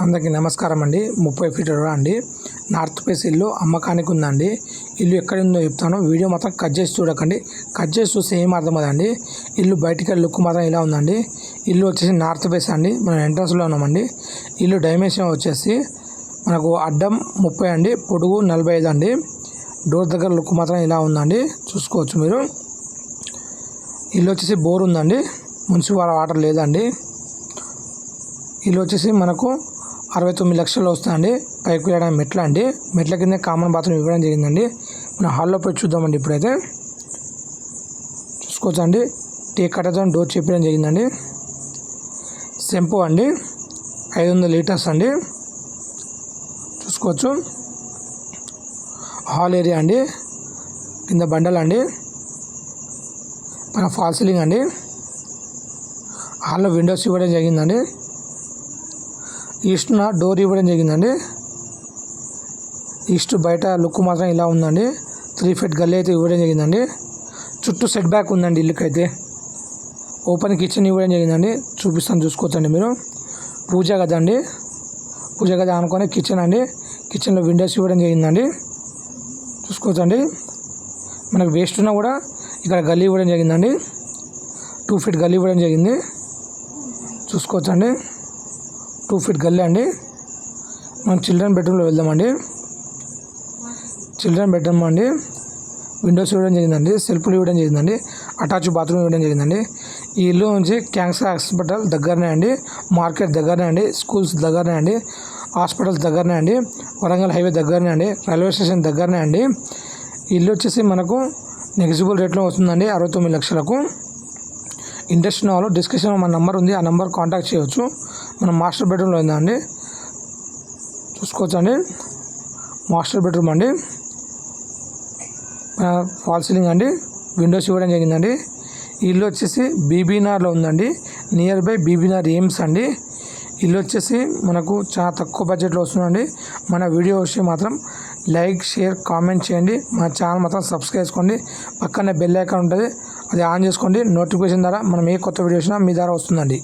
అందరికీ నమస్కారం అండి. ముప్పై ఫీట్ అండి. నార్త్ ఫేస్ ఇల్లు అమ్మకానికి ఉందండి. ఇల్లు ఎక్కడ ఉందో చెప్తాను. వీడియో మాత్రం కట్ చేసి చూడకండి. కట్ చేసి చూస్తే ఏం అర్థమదండి ఇల్లు బయటికి లుక్ మాత్రం ఇలా ఉందండి. ఇల్లు వచ్చేసి నార్త్ ఫేస్ అండి. మనం ఎంట్రన్స్లో ఉన్నామండి. ఇల్లు డైమెన్షన్ వచ్చేసి మనకు అడ్డం ముప్పై అండి. పొడుగు నలభై ఐదు అండి. డోర్ దగ్గర లుక్ మాత్రం ఇలా ఉందండి. చూసుకోవచ్చు మీరు. ఇల్లు వచ్చేసి బోర్ ఉందండి. మున్సిపల్ వాటర్ లేదండి. ఇల్లు వచ్చేసి మనకు అరవై తొమ్మిది లక్షలు వస్తుందండి. పైకి వెళ్ళడానికి మెట్ల అండి. మెట్ల కింద కామన్ బాత్రూమ్ ఇవ్వడం జరిగిందండి. మనం హాల్లో పోయి చూద్దామండి ఇప్పుడైతే. చూసుకోవచ్చండి. టీ కట్టతో డోర్ చెప్పడం జరిగిందండి. సెంపు అండి. ఐదు వందల లీటర్స్ అండి. చూసుకోవచ్చు. హాల్ ఏరియా అండి. కింద బండలు అండి మన ఫాల్ సీలింగ్ అండి. హాల్లో విండోస్ ఇవ్వడం జరిగిందండి. ఈస్ట్న డోర్ ఇవ్వడం జరిగిందండి. ఈస్ట్ బయట లుక్ మాత్రం ఇలా ఉందండి. త్రీ ఫీట్ గల్లీ అయితే ఇవ్వడం జరిగిందండి. చుట్టూ సెట్ బ్యాక్ ఉందండి ఇల్లుకైతే ఓపెన్ కిచెన్ ఇవ్వడం జరిగిందండి. చూపిస్తాను చూసుకోవచ్చండి మీరు. పూజ గది అండి. పూజ గది అనుకునే కిచెన్ అండి. కిచెన్లో విండోస్ ఇవ్వడం జరిగిందండి. చూసుకోవచ్చండి. మనకు వేస్ట్ ఉన్నా కూడా ఇక్కడ గల్లీ ఇవ్వడం జరిగిందండి. టూ ఫీట్ గల్లీ ఇవ్వడం జరిగింది. చూసుకోవచ్చండి. టూ ఫీట్ గల్లీ అండి. మనం చిల్డ్రన్ బెడ్రూమ్లో వెళ్దామండి. చిల్డ్రన్ బెడ్రూమ్ అండి. విండోస్ ఇవ్వడం జరిగిందండి. సెల్ఫ్లు ఇవ్వడం జరిగిందండి. అటాచ్ బాత్రూమ్ ఇవ్వడం జరిగిందండి. ఈ ఇల్లు నుంచి క్యాన్సర్ హాస్పిటల్ దగ్గరనే అండి. మార్కెట్ దగ్గరనే అండి. స్కూల్స్ దగ్గరనే అండి. హాస్పిటల్స్ దగ్గరనే అండి. వరంగల్ హైవే దగ్గరనే అండి. రైల్వే స్టేషన్ దగ్గరనే అండి. ఈ ఇల్లు వచ్చేసి మనకు నెగిజిబుల్ రేట్లో వస్తుందండి. అరవై తొమ్మిది లక్షలకు. ఇంట్రెస్ట్ ఉన్న వాళ్ళు డిస్క్రిప్షన్లో మన నెంబర్ ఉంది ఆ నెంబర్ కాంటాక్ట్ చేయవచ్చు మనం మాస్టర్ బెడ్రూమ్లో ఉందండి చూసుకోవచ్చండి. మాస్టర్ బెడ్రూమ్ అండి. ఫాల్ సీలింగ్ అండి. విండోస్ ఇవ్వడం జరిగిందండి. ఇల్లు వచ్చేసి బీబీనార్లో ఉందండి. నియర్ బై బీబీనార్ ఎయిమ్స్ అండి. ఇల్లు వచ్చేసి మనకు చాలా తక్కువ బడ్జెట్లో వస్తుందండి. మన వీడియో వచ్చి మాత్రం లైక్ షేర్ కామెంట్ చేయండి. మన ఛానల్ మాత్రం సబ్స్క్రైబ్ చేసుకోండి. పక్కనే బెల్ ఐకాన్ ఉంటుంది. అది ఆన్ చేసుకోండి. నోటిఫికేషన్ ద్వారా మనం ఏ కొత్త వీడియో వచ్చినా మీ ద్వారా వస్తుందండి.